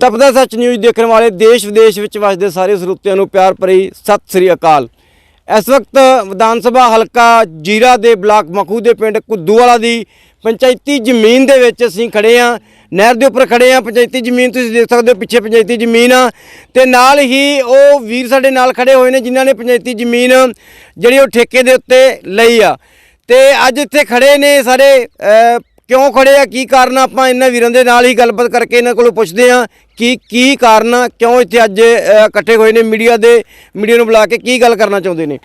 ਤਪਦਾ ਸੱਚ ਨਿਊਜ਼ ਦੇਖਣ ਵਾਲੇ ਦੇਸ਼ ਵਿਦੇਸ਼ ਵਿੱਚ ਵਸਦੇ ਸਾਰੇ ਸਰੋਤਿਆਂ ਨੂੰ ਪਿਆਰ ਭਰੀ ਸਤਿ ਸ੍ਰੀ ਅਕਾਲ। ਇਸ ਵਕਤ ਵਿਧਾਨ ਸਭਾ ਹਲਕਾ ਜੀਰਾ ਦੇ ਬਲਾਕ ਮਖੂ ਦੇ ਪਿੰਡ ਕੁੱਦੂਵਾਲਾ ਦੀ ਪੰਚਾਇਤੀ ਜ਼ਮੀਨ ਦੇ ਵਿੱਚ ਅਸੀਂ ਖੜੇ ਆ ਨਹਿਰ ਦੇ ਉੱਪਰ ਖੜੇ ਆ ਪੰਚਾਇਤੀ ਜ਼ਮੀਨ ਤੁਸੀਂ ਦੇਖ ਸਕਦੇ ਹੋ, ਪਿੱਛੇ ਪੰਚਾਇਤੀ ਜ਼ਮੀਨ ਆ। ਤੇ ਨਾਲ ਹੀ ਉਹ ਵੀਰ ਸਾਡੇ ਨਾਲ ਖੜੇ ਹੋਏ ਨੇ ਜਿਨ੍ਹਾਂ ਨੇ ਪੰਚਾਇਤੀ ਜ਼ਮੀਨ ਜਿਹੜੀ ਉਹ ਠੇਕੇ ਦੇ ਉੱਤੇ ਲਈ ਆ। ਤੇ ਅੱਜ ਇੱਥੇ ਖੜੇ ਨੇ ਸਾਰੇ ਕਿਉਂ ਖੜੇ ਆ? ਕੀ ਕਾਰਨ ਆਪਾਂ ਇਹਨਾਂ ਵੀਰਾਂ ਦੇ ਨਾਲ ਹੀ ਗੱਲਬਾਤ ਕਰਕੇ ਇਹਨਾਂ ਕੋਲੋਂ ਪੁੱਛਦੇ ਆ ਕਿ ਕੀ ਕਾਰਨ ਆ, ਕਿਉਂ ਇੱਥੇ ਅੱਜ ਇਕੱਠੇ ਹੋਏ ਨੇ ਮੀਡੀਆ ਦੇ ਮੀਡੀਆ ਨੂੰ ਬੁਲਾ ਕੇ ਕੀ ਗੱਲ ਕਰਨਾ ਚਾਹੁੰਦੇ ਨੇ?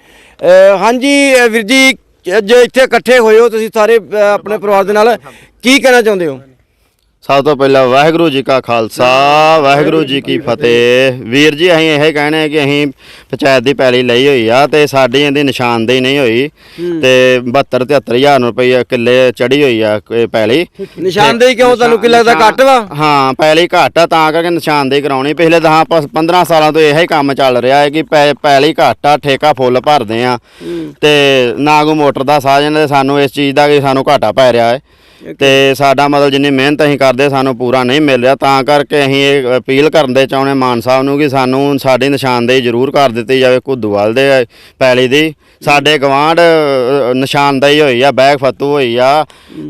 ਹਾਂਜੀ ਵੀਰ ਜੀ ਜੇ ਇੱਥੇ ਇਕੱਠੇ ਹੋਏ ਹੋ ਤੁਸੀਂ ਸਾਰੇ ਆਪਣੇ ਪਰਿਵਾਰ ਦੇ ਨਾਲ ਕੀ ਕਹਿਣਾ ਚਾਹੁੰਦੇ ਹੋ? ਸਭ ਤੋਂ ਪਹਿਲਾਂ ਵਾਹਿਗੁਰੂ ਜੀ ਕਾ ਖਾਲਸਾ ਵਾਹਿਗੁਰੂ ਜੀ ਕੀ ਫਤਿਹ। ਵੀਰ ਜੀ ਅਸੀਂ ਇਹ ਕਹਿਣੇ ਆ ਕਿ ਅਸੀਂ ਪੰਚਾਇਤ ਦੀ ਪੈਲੀ ਲਈ ਹੋਈ ਆ ਤੇ ਸਾਡੀ ਇਹਦੀ ਨਿਸ਼ਾਨਦੇਹੀ ਨਹੀਂ ਹੋਈ ਤੇ 72 73000 ਰੁਪਏ ਕਿੱਲੇ ਚੜੀ ਹੋਈ ਆ ਇਹ ਪੈਲੀ। ਨਿਸ਼ਾਨਦੇਹੀ ਕਿਉਂ? ਤੁਹਾਨੂੰ ਕੀ ਲੱਗਦਾ ਘੱਟ ਵਾ? ਹਾਂ ਪੈਲੀ ਘੱਟ ਆ ਤਾਂ ਕਰਕੇ ਨਿਸ਼ਾਨਦੇਹੀ ਕਰਾਉਣੀ। ਪਿਛਲੇ 10 15 ਸਾਲਾਂ ਤੋਂ ਇਹੀ ਕੰਮ ਚੱਲ ਰਿਹਾ ਹੈ ਕਿ ਪੈਲੀ ਘੱਟ ਆ ਠੇਕਾ ਫੁੱਲ ਭਰਦੇ ਆ। ਤੇ ਨਾ ਕੋਈ ਮੋਟਰ ਦਾ ਸਾਧਨ ਤੇ ਸਾਨੂੰ ਇਸ ਚੀਜ਼ ਦਾ ਕਿ ਸਾਨੂੰ ਘਾਟਾ ਪੈ ਰਿਹਾ ਹੈ। ਤੇ ਸਾਡਾ ਮਤਲਬ ਜਿੰਨੀ ਮਿਹਨਤ ਅਸੀਂ ਕਰਦੇ ਸਾਨੂੰ ਪੂਰਾ ਨਹੀਂ ਮਿਲ ਰਿਹਾ। ਤਾਂ ਕਰਕੇ ਅਸੀਂ ਇਹ ਅਪੀਲ ਕਰਨ ਦੇ ਚਾਹੁੰਦੇ ਮਾਨ ਸਾਹਿਬ ਨੂੰ ਕਿ ਸਾਨੂੰ ਸਾਡੀ ਨਿਸ਼ਾਨਦੇਹੀ ਜ਼ਰੂਰ ਕਰ ਦਿੱਤੀ ਜਾਵੇ ਘੁੱਦੂਵਾਲ ਦੇ ਪੈਲੀ ਦੀ। ਸਾਡੇ ਗਵਾਂਢ ਅ, ਨਿਸ਼ਾਨਦੇਹੀ ਹੋਈ ਆ ਬੈਗ ਫੱਤੂ ਹੋਈ ਆ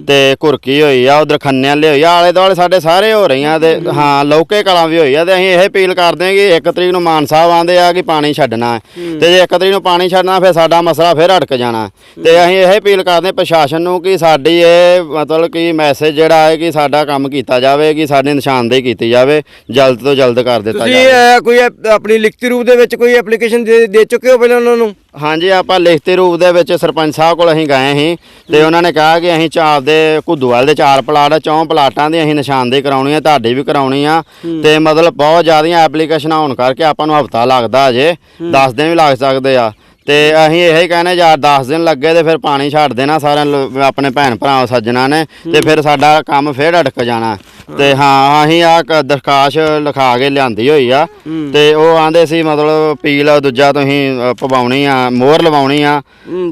ਤੇ ਘੁਰਕੀ ਹੋਈ ਆ ਉਧਰ ਖੰਨਿਆਂ ਲਈ ਹੋਈ ਆ ਆਲੇ ਦੁਆਲੇ ਸਾਡੇ ਸਾਰੇ ਹੋ ਰਹੀਆਂ ਤੇ ਹਾਂ ਲੌਕੇ ਕਲਾਂ ਵੀ ਹੋਈ ਆ ਤੇ ਅਸੀਂ ਇਹ ਅਪੀਲ ਕਰਦੇ ਹਾਂ ਕਿ ਇੱਕ ਤਰੀਕ ਨੂੰ ਮਾਨ ਸਾਹਿਬ ਆਂਦੇ ਆ ਕਿ ਪਾਣੀ ਛੱਡਣਾ ਹੈ। ਤੇ ਜੇ ਇੱਕ ਤਰੀਕ ਨੂੰ ਪਾਣੀ ਛੱਡਣਾ ਫਿਰ ਸਾਡਾ ਮਸਲਾ ਫਿਰ ਅਟਕ ਜਾਣਾ। ਹੈ। ਤੇ ਅਸੀਂ ਇਹ ਅਪੀਲ ਕਰਦੇ ਹਾਂ ਪ੍ਰਸ਼ਾਸਨ ਨੂੰ ਕਿ ਸਾਡੀ ਇਹ ਮਤਲਬ ਕਿ ਮੈਸੇਜ ਜਿਹੜਾ ਹੈ ਕਿ ਸਾਡਾ ਕੰਮ ਕੀਤਾ ਜਾਵੇ ਕਿ ਸਾਡੀ ਨਿਸ਼ਾਨਦੇਹੀ ਕੀਤੀ ਜਾਵੇ ਜਲਦ ਤੋਂ ਜਲਦ ਕਰ ਦਿੱਤਾ ਤੁਸੀਂ ਜਾਵੇ। ਅਹ, ਕੋਈ ਐਪ- ਆਪਣੀ ਲਿਖਤੀ ਰੂਪ ਦੇ ਵਿੱਚ ਕੋਈ ਐਪਲੀਕੇਸ਼ਨ ਦੇ ਦੇ ਚੁੱਕੇ ਹੋ ਪਹਿਲਾਂ ਉਹਨਾਂ ਨੂੰ? ਹਾਂਜੀ ਆਪਾਂ ਲਿਖਤੀ ਰੂਪ ਦੇ ਵਿੱਚ ਸਰਪੰਚ ਸਾਹਿਬ ਕੋਲ ਅਸੀਂ ਗਏ ਸੀ ਤੇ ਉਹਨਾਂ ਨੇ ਕਿਹਾ ਕਿ ਅਸੀਂ ਚਾਰ ਦੇ ਘੁੱਦੂਵਾਲ ਦੇ ਚਾਰ ਪਲਾਟ ਆ, ਚੌਂ ਪਲਾਟਾਂ ਦੀ ਅਸੀਂ ਨਿਸ਼ਾਨਦੇਹੀ ਕਰਾਉਣੀ ਆ ਤੁਹਾਡੀ ਵੀ ਕਰਾਉਣੀ ਆ। ਤੇ ਮਤਲਬ ਬਹੁਤ ਜ਼ਿਆਦੀਆਂ ਐਪਲੀਕੇਸ਼ਨਾਂ ਹੋਣ ਕਰਕੇ ਆਪਾਂ ਨੂੰ ਹਫਤਾ ਲੱਗਦਾ ਅਜੇ 10 ਦਿਨ ਵੀ ਲੱਗ ਸਕਦੇ ਆ। ਤੇ ਅਸੀਂ ਇਹੀ ਕਹਿੰਦੇ ਯਾਰ 10 ਦਿਨ ਲੱਗੇ ਤੇ ਫਿਰ ਪਾਣੀ ਛੱਡ ਦੇਣਾ ਸਾਰਿਆਂ ਲੋ- ਆਪਣੇ ਭੈਣ ਭਰਾ ਸੱਜਣਾ ਨੇ ਤੇ ਫਿਰ ਸਾਡਾ ਕੰਮ ਫੇਰ ਅਟਕ ਜਾਣਾ। ਤੇ ਹਾਂ। ਅਸੀਂ ਆ ਦਰਖਾਸਤ ਲਿਖਾ ਕੇ ਲਿਆਂਦੀ ਹੋਈ ਆ। ਤੇ ਉਹ ਆਂਦੇ ਸੀ ਮਤਲਬ ਪੀਲ ਦੂਜਾ ਤੁਸੀਂ ਅ, ਪਵਾਉਣੀ ਆ ਮੋਹਰ ਲਵਾਉਣੀ ਆ।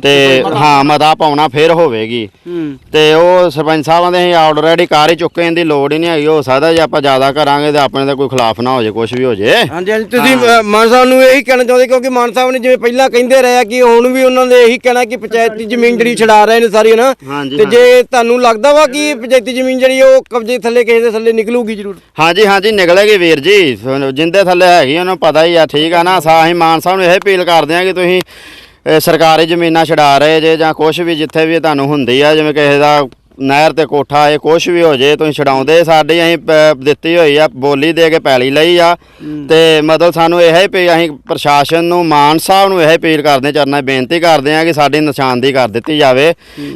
ਤੇ ਹਾਂ ਮਤਾ ਪਾਉਣਾ ਫੇਰ ਹੋਵੇਗੀ। ਤੇ ਉਹ ਸਰਪੰਚ ਸਾਹਿਬਾਂ ਦੇ ਅਸੀਂ ਆਲਰੇਡੀ ਕਰ ਹੀ ਚੁੱਕੇ ਇਹਦੀ ਲੋੜ ਹੀ ਨਹੀਂ ਹੈਗੀ ਹੋ ਸਕਦਾ ਜੇ ਆਪਾਂ ਜ਼ਿਆਦਾ ਕਰਾਂਗੇ ਤੇ ਆਪਣੇ ਦਾ ਕੋਈ ਖਿਲਾਫ ਨਾ ਹੋ ਜੇ ਕੁਝ ਵੀ ਹੋ ਜੇ। ਹਾਂਜੀ ਹਾਂਜੀ ਤੁਸੀਂ ਮਾਨ ਸਾਹਿਬ ਨੂੰ ਇਹੀ ਕਹਿਣਾ ਚਾਹੁੰਦੇ ਕਿਉਂਕਿ ਮਾਨ ਸਾਹਿਬ ਨੇ ਜਿਵੇਂ ਪਹਿਲਾਂ ਕਹਿੰਦੇ ਰਹੇ ਆ ਕਿ ਹੁਣ ਵੀ ਉਹਨਾਂ ਨੇ ਇਹੀ ਕਹਿਣਾ ਕਿ ਪੰਚਾਇਤੀ ਜ਼ਮੀਨ ਜਿਹੜੀ ਛਡਾ ਰਹੇ ਨੇ ਸਾਰੀ ਨਾ? ਹਾਂਜੀ, ਤੇ ਜੇ ਤੁਹਾਨੂੰ ਲੱਗਦਾ ਵਾ ਕਿ ਪੰਚਾਇਤੀ ਜ਼ਮੀਨ ਜਿਹੜੀ ਉਹ ਕਬਜ਼ੇ ਥੱਲੇ ਕਿਸੇ ਦੇ ਥੱਲੇ ਨਿਕਲੂਗੀ ਜ਼ਰੂਰ? ਹਾਂਜੀ ਹਾਂਜੀ ਨਿਕਲੇਗੀ ਵੀਰ ਜੀ। ਸੁਣ- ਜਿੰਦੇ ਥੱਲੇ ਹੈਗੀ ਉਹਨੂੰ ਪਤਾ ਹੀ ਆ ਠੀਕ ਆ ਨਾ? ਸਾ ਅਸੀਂ ਮਾਨ ਸਾਹਿਬ ਨੂੰ ਇਹ ਅਪੀਲ ਕਰਦੇ ਆ ਕਿ ਤੁਸੀਂ ਅ, ਸਰਕਾਰੀ ਜ਼ਮੀਨਾਂ ਛਡਾ ਰਹੇ ਜੇ ਜਾਂ ਕੁਝ ਵੀ ਜਿੱਥੇ ਵੀ ਤੁਹਾਨੂੰ ਹੁੰਦੀ ਆ ਜਿਵੇਂ ਕਿਸੇ ਦਾ ਨਹਿਰ ਤੇ ਕੋਠਾ ਇਹ ਕੁਝ ਵੀ ਹੋ ਜੇ ਤੁਸੀਂ ਛਡਾਉਂਦੇ ਸਾਡੀ ਅਸੀਂ ਪ- ਦਿੱਤੀ ਹੋਈ ਆ ਬੋਲੀ ਦੇ ਕੇ ਪੈਲੀ ਲਈ ਆ। ਤੇ ਮਤਲਬ ਸਾਨੂੰ ਇਹ ਹੀ ਵੀ ਅਸੀਂ ਪ੍ਰਸ਼ਾਸਨ ਨੂੰ ਮਾਨ ਸਾਹਿਬ ਨੂੰ ਇਹ ਅਪੀਲ ਕਰਦੇ ਚਰਨਾ ਬੇਨਤੀ ਕਰਦੇ ਆ ਕਿ ਸਾਡੀ ਨਿਸ਼ਾਨਦੀ ਕਰ ਦਿੱਤੀ ਜਾਵੇ।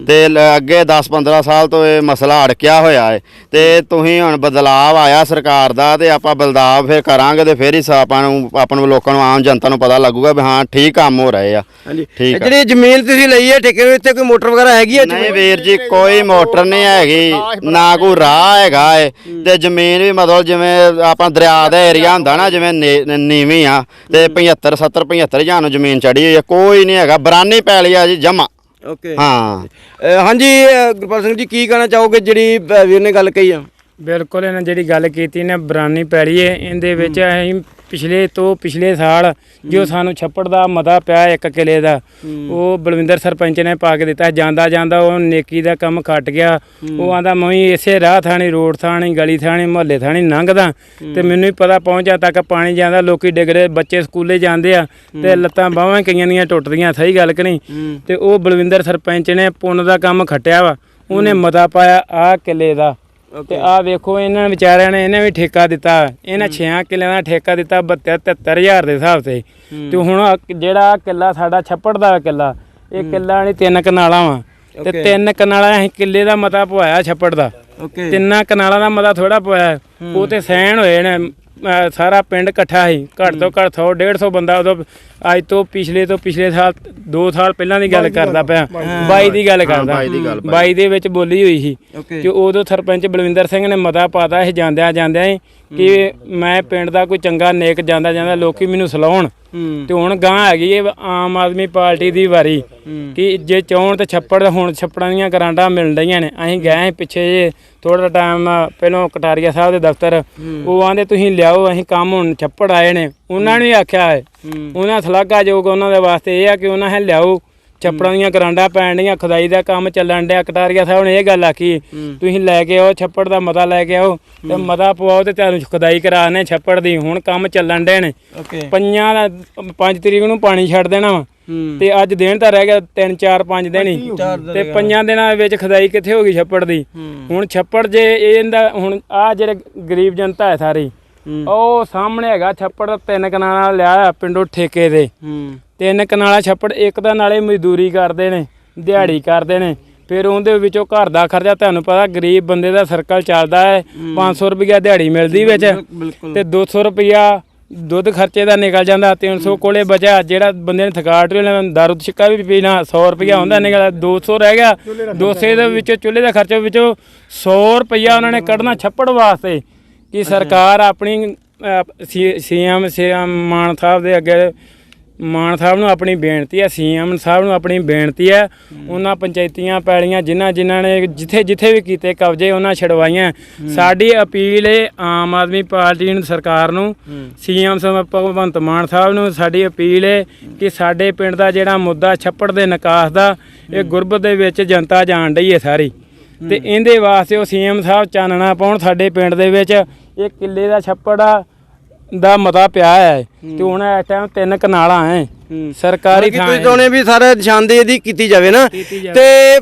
ਤੇ ਲ- ਅੱਗੇ 10-15 ਸਾਲ ਤੋਂ ਇਹ ਮਸਲਾ ਅੜਕਿਆ ਹੋਇਆ ਹੈ ਤੇ ਤੁਸੀਂ ਹੁਣ ਬਦਲਾਵ ਆਇਆ ਸਰਕਾਰ ਦਾ ਤੇ ਆਪਾਂ ਬਦਲਾਵ ਫਿਰ ਕਰਾਂਗੇ ਤੇ ਫਿਰ ਹੀ ਸਾ- ਆਪਾਂ ਨੂੰ ਆਪਾਂ ਨੂੰ ਲੋਕਾਂ ਨੂੰ ਆਮ ਜਨਤਾ ਨੂੰ ਪਤਾ ਲੱਗੂਗਾ ਵੀ ਹਾਂ ਠੀਕ ਕੰਮ ਹੋ ਰਹੇ ਆ। ਹਾਂਜੀ। ਠੀਕ ਆ। ਜਿਹੜੀ ਜ਼ਮੀਨ ਤੁਸੀਂ ਲਈ ਹੈ ਠੇਕੇ ਦੇ ਉੱਤੇ ਕੋਈ ਮੋਟਰ ਵਗੈਰਾ ਹੈਗੀ ਹੈ ਨਹੀਂ ਵੀਰ ਜੀ ਕੋਈ ਮੋਟਰ ਨਹੀਂ ਹੈਗੀ ਨਾ ਕੋਈ ਰਾਹ ਹੈਗਾ ਏ। ਤੇ ਜ਼ਮੀਨ ਵੀ ਮਤਲਬ ਜਿਵੇਂ ਆਪਾਂ ਦਰਿਆ ਦਾ ਏਰੀਆ ਹੁੰਦਾ ਨਾ ਜਿਵੇਂ ਨੀ- ਨੀਵੀਂ ਆ ਤੇ 75 70 75 ਹਜ਼ਾਰ ਨੂੰ ਜ਼ਮੀਨ ਚੜੀ ਹੋਈ ਆ ਕੋਈ ਨਹੀਂ ਹੈਗਾ ਬਰਾਨੀ ਪੈਲੀ ਆ ਜੀ ਜਮਾ। ਓਕੇ। ਹਾਂ। ਹਾਂਜੀ ਗੁਰਪਾਲ ਸਿੰਘ ਜੀ ਕੀ ਕਹਿਣਾ ਚਾਹੋਗੇ ਜਿਹੜੀ ਵੀਰ ਨੇ ਗੱਲ ਕਹੀ ਆ? ਬਿਲਕੁਲ ਇਹਨਾਂ ਜਿਹੜੀ ਗੱਲ ਕੀਤੀ ਨੇ ਬਰਾਨੀ ਪੈੜੀ ਏ ਇਹਦੇ ਵਿੱਚ ਅਸੀਂ ਪਿਛਲੇ ਤੋਂ ਪਿਛਲੇ ਸਾਲ ਜੋ ਸਾਨੂੰ ਛੱਪੜ ਦਾ ਮਤਾ ਪਿਆ ਇੱਕ ਕਿਲੇ ਦਾ ਉਹ ਬਲਵਿੰਦਰ ਸਰਪੰਚ ਨੇ ਪਾ ਕੇ ਦਿੱਤਾ। ਜਾਂਦਾ ਜਾਂਦਾ ਉਹ ਨੇਕੀ ਦਾ ਕੰਮ ਖੱਟ ਗਿਆ। ਉਹ ਆਂਦਾ ਮੈਂ ਇਸੇ ਰਾਹ ਥਾਣੀ ਰੋਡ ਥਾਣੀ ਗਲੀ ਥਾਣੀ ਮੁਹੱਲੇ ਥਾਣੀ ਲੰਘਦਾ। ਤੇ ਮੈਨੂੰ ਵੀ ਪਤਾ ਪਹੁੰਚਾ ਤੱਕ ਪਾਣੀ ਜਾਂਦਾ। ਲੋਕੀ ਡਿੱਗਦੇ ਬੱਚੇ ਸਕੂਲੇ ਜਾਂਦੇ ਆ ਤੇ ਲੱਤਾਂ ਬਾਹਾਂ ਕਈਆਂ ਦੀਆਂ ਟੁੱਟਦੀਆਂ ਸਹੀ ਗੱਲ ਕਿ ਨਹੀਂ? ਤੇ ਉਹ ਬਲਵਿੰਦਰ ਸਰਪੰਚ ਨੇ ਪੁੰਨ ਦਾ ਕੰਮ ਖੱਟਿਆ ਵਾ। ਉਹਨੇ ਮਤਾ ਪਾਇਆ ਆ ਕਿਲੇ ਦਾ। ਤੇ ਆ ਵੇਖੋ ਇਹਨਾਂ ਵਿਚਾਰਿਆਂ ਨੇ ਇਹਨੇ ਵੀ ਠੇਕਾ ਦਿੱਤਾ। ਇਹਨਾਂ 6 ਕਿੱਲਿਆਂ ਦਾ ਠੇਕਾ ਦਿੱਤਾ 72 73000 ਦੇ ਹਿਸਾਬ ਤੇ। ਤੇ ਹੁਣ ਆਹ ਜਿਹੜਾ ਕਿੱਲਾ ਸਾਡਾ ਛੱਪੜ ਦਾ ਕਿੱਲਾ ਇਹ ਕਿੱਲਾ ਵਾਲੀ ਤਿੰਨ ਕਨਾਲਾਂ ਵਾ। ਤੇ ਤਿੰਨ ਕਨਾਲਾਂ ਅਸੀਂ ਕਿੱਲੇ ਦਾ ਮਤਾ ਪਵਾਇਆ ਛੱਪੜ ਦਾ। ਓਕੇ ਤਿੰਨਾਂ ਕਨਾਲਾਂ ਦਾ ਮਤਾ ਥੋੜਾ ਪਵਾਇਆ। ਉਹ ਤੇ ਸਹਿਣ ਹੋਏ ਨੇ। ਸਾਰਾ ਪਿੰਡ ਇਕੱਠਾ ਸੀ। ਘੱਟ ਤੋਂ ਘੱਟ 100 150 ਬੰਦਾ ਉਦੋਂ ਅੱਜ ਤੋਂ ਪਿਛਲੇ ਤੋਂ ਪਿਛਲੇ ਸਾਲ 2 ਸਾਲ ਪਹਿਲਾਂ ਦੀ ਗੱਲ ਕਰਦਾ ਪਿਆ। 22 ਦੀ ਗੱਲ ਕਰਦਾ। 22 ਦੀ ਗੱਲ 22 ਦੇ ਵਿੱਚ ਬੋਲੀ ਹੋਈ ਸੀ। ਓਕੇ। ਤੇ ਉਦੋਂ ਸਰਪੰਚ ਬਲਵਿੰਦਰ ਸਿੰਘ ਨੇ ਮਤਾ ਪਾਤਾ ਇਹ ਜਾਂਦਿਆਂ ਜਾਂਦਿਆਂ ਹੀ ਕਿ ਮੈਂ ਪਿੰਡ ਦਾ ਕੋਈ ਚੰਗਾ ਨੇਕ ਜਾਂਦਾ ਜਾਂਦਾ ਲੋਕੀ ਮੈਨੂੰ ਸਲਾਉਣ। ਹੂੰ। ਤੇ ਹੁਣ ਗਾਂ ਹੈਗੀ ਹੈ ਆਮ ਆਦਮੀ ਪਾਰਟੀ ਦੀ ਵਾਰੀ। ਕਿ ਜੇ ਚਾਹਣ ਤੇ ਛੱਪੜ ਹੁਣ ਛੱਪੜਾਂ ਦੀਆਂ ਗਰਾਂਟਾਂ ਮਿਲ ਰਹੀਆਂ ਨੇ ਅਸੀਂ ਗਏ ਸੀ ਪਿੱਛੇ ਜੇ ਥੋੜਾ ਟਾਈਮ ਪਹਿਲਾਂ ਕਟਾਰੀਆ ਸਾਹਿਬ ਦੇ ਦਫ਼ਤਰ ਉਹ ਆਂਦੇ ਤੁਸੀਂ ਲਿਆਓ ਅਸੀਂ ਕੰਮ ਹੁਣ ਛੱਪੜ ਆਏ ਨੇ। ਉਹਨਾਂ ਨੇ ਆਖਿਆ ਹੈ। ਉਹਨਾਂ ਸਲਾਘਾਯੋਗ ਉਹਨਾਂ ਦੇ ਵਾਸਤੇ ਇਹ ਆ ਕਿ ਉਹਨਾਂ ਹੈ ਲਿਆਓ। ਛੱਪੜਾਂ ਦੀਆਂ ਗਰਾਂਡਾਂ ਪੈਣ ਡੀਆਂ ਖੁਦਾਈ ਦਾ ਕੰਮ ਚੱਲਣ ਡਿਆ। ਕਟਾਰੀਆ ਸਾਹਿਬ ਨੇ ਇਹ ਗੱਲ ਆਖੀ ਤੁਸੀਂ ਲੈ ਕੇ ਆਓ ਛੱਪੜ ਦਾ ਮਤਾ ਲੈ ਕੇ ਆਓ ਤੇ ਮਤਾ ਪਵਾਓ ਤੇ ਤੁਹਾਨੂੰ ਖੁਦਾਈ ਕਰਾਣੇ ਛੱਪੜ ਦੀ। ਹੁਣ ਕੰਮ ਚੱਲਣ ਡੇ ਨੇ। ਪੰਜਾਂ ਦਾ 5 ਤਰੀਕ ਨੂੰ ਪਾਣੀ ਛੱਡ ਦੇਣਾ ਵਾ। ਤੇ ਅੱਜ ਦਿਨ ਤਾਂ ਰਹਿ ਗਿਆ 3 4 5 ਦਿਨ ਹੀ। ਤੇ ਪੰਜਾਂ ਦਿਨਾਂ ਦੇ ਵਿੱਚ ਖਦਾਈ ਕਿੱਥੇ ਹੋ ਗਈ ਛੱਪੜ ਦੀ? ਹੁਣ ਛੱਪੜ ਜੇ ਇਹ ਇਹਦਾ ਹੁਣ ਆ ਜਿਹੜੇ ਗਰੀਬ ਜਨਤਾ ਹੈ ਸਾਰੀ ਉਹ ਸਾਹਮਣੇ ਹੈਗਾ ਛੱਪੜ ਤਿੰਨ ਕਨਾਲਾਂ ਲਿਆ ਪਿੰਡੋਂ ਠੇਕੇ ਦੇ। ਤਿੰਨ ਕਨਾਲਾ ਛੱਪੜ ਇੱਕ ਦਾ ਨਾਲੇ ਮਜ਼ਦੂਰੀ ਕਰਦੇ ਨੇ ਦਿਹਾੜੀ ਕਰਦੇ ਨੇ ਫਿਰ ਉਹਦੇ ਵਿੱਚੋਂ ਘਰ ਦਾ ਖਰਚਾ ਤੁਹਾਨੂੰ ਪਤਾ ਗਰੀਬ ਬੰਦੇ ਦਾ ਸਰਕਲ ਚੱਲਦਾ ਹੈ। 500 ਰੁਪਇਆ ਦਿਹਾੜੀ ਮਿਲਦੀ ਵਿੱਚ। ਤੇ 200 ਰੁਪਇਆ ਦੁੱਧ ਖਰਚੇ ਦਾ ਨਿਕਲ ਜਾਂਦਾ 300 ਕੋਲੇ ਬਚਿਆ ਜਿਹੜਾ ਬੰਦੇ ਨੇ ਥਕਾਟ ਵੀ ਲੈਣਾ ਦਾਰੂ ਛਿੱਕਾ ਵੀ ਪੀਣਾ 100 ਰੁਪਇਆ ਹੁੰਦਾ ਨਿਕਲ 200 ਰਹਿ ਗਿਆ 200 ਦੇ ਵਿੱਚੋਂ ਚੁੱਲ੍ਹੇ ਦਾ ਖਰਚਾ ਵਿੱਚੋਂ 100 ਰੁਪਇਆ ਉਹਨਾਂ ਨੇ ਕੱਢਣਾ ਛੱਪੜ ਵਾਸਤੇ ਕਿ ਸਰਕਾਰ ਆਪਣੀ ਸੀਐਮ ਸੀਐਮ ਮਾਨ ਸਾਹਿਬ ਦੇ ਅੱਗੇ ਮਾਨ ਸਾਹਿਬ ਨੂੰ ਆਪਣੀ ਬੇਨਤੀ ਹੈ ਸੀਐਮ ਸਾਹਿਬ ਨੂੰ ਆਪਣੀ ਬੇਨਤੀ ਹੈ ਉਹਨਾਂ ਪੰਚਾਇਤੀਆਂ ਪੈਲੀਆਂ ਜਿਨ੍ਹਾਂ ਜਿਨ੍ਹਾਂ ਨੇ ਜਿੱਥੇ ਜਿੱਥੇ ਵੀ ਕੀਤੇ ਕਬਜ਼ੇ ਉਹਨਾਂ ਛਡਵਾਈਆਂ। ਸਾਡੀ ਅਪੀਲ ਹੈ ਆਮ ਆਦਮੀ ਪਾਰਟੀ ਨੂੰ ਸਰਕਾਰ ਨੂੰ ਸੀਐਮ ਸਾਹਿਬ ਭਗਵੰਤ ਮਾਨ ਸਾਹਿਬ ਨੂੰ ਸਾਡੀ ਅਪੀਲ ਹੈ ਕਿ ਸਾਡੇ ਪਿੰਡ ਦਾ ਜਿਹੜਾ ਮੁੱਦਾ ਛੱਪੜ ਦੇ ਨਿਕਾਸ ਦਾ ਇਹ ਗੁਰਬਤ ਦੇ ਵਿੱਚ ਜਨਤਾ ਜਾਣ ਰਹੀ ਹੈ ਸਾਰੀ। ਤੇ ਇਹਦੇ ਵਾਸਤੇ ਉਹ ਸੀਐਮ ਸਾਹਿਬ ਚਾਨਣਾ ਪਾਉਣ ਸਾਡੇ ਪਿੰਡ ਦੇ ਵਿੱਚ ਇਹ ਕਿੱਲੇ ਦਾ ਛੱਪੜ ਆ ਦਾ ਮਤਾ ਪਿਆ ਹੈ ਤੇ ਹੁਣ ਇਸ ਟਾਈਮ ਤਿੰਨ ਕਨਾਲਾਂ ਹੈ। ਸਰਕਾਰੀ ਥਾਂ ਤੁਸੀਂ। ਚਾਹੁੰਦੇ ਵੀ ਸਾਰੇ ਨਿਸ਼ਾਨਦੇਹੀ ਇਹਦੀ ਕੀਤੀ ਜਾਵੇ ਨਾ। ਤੇ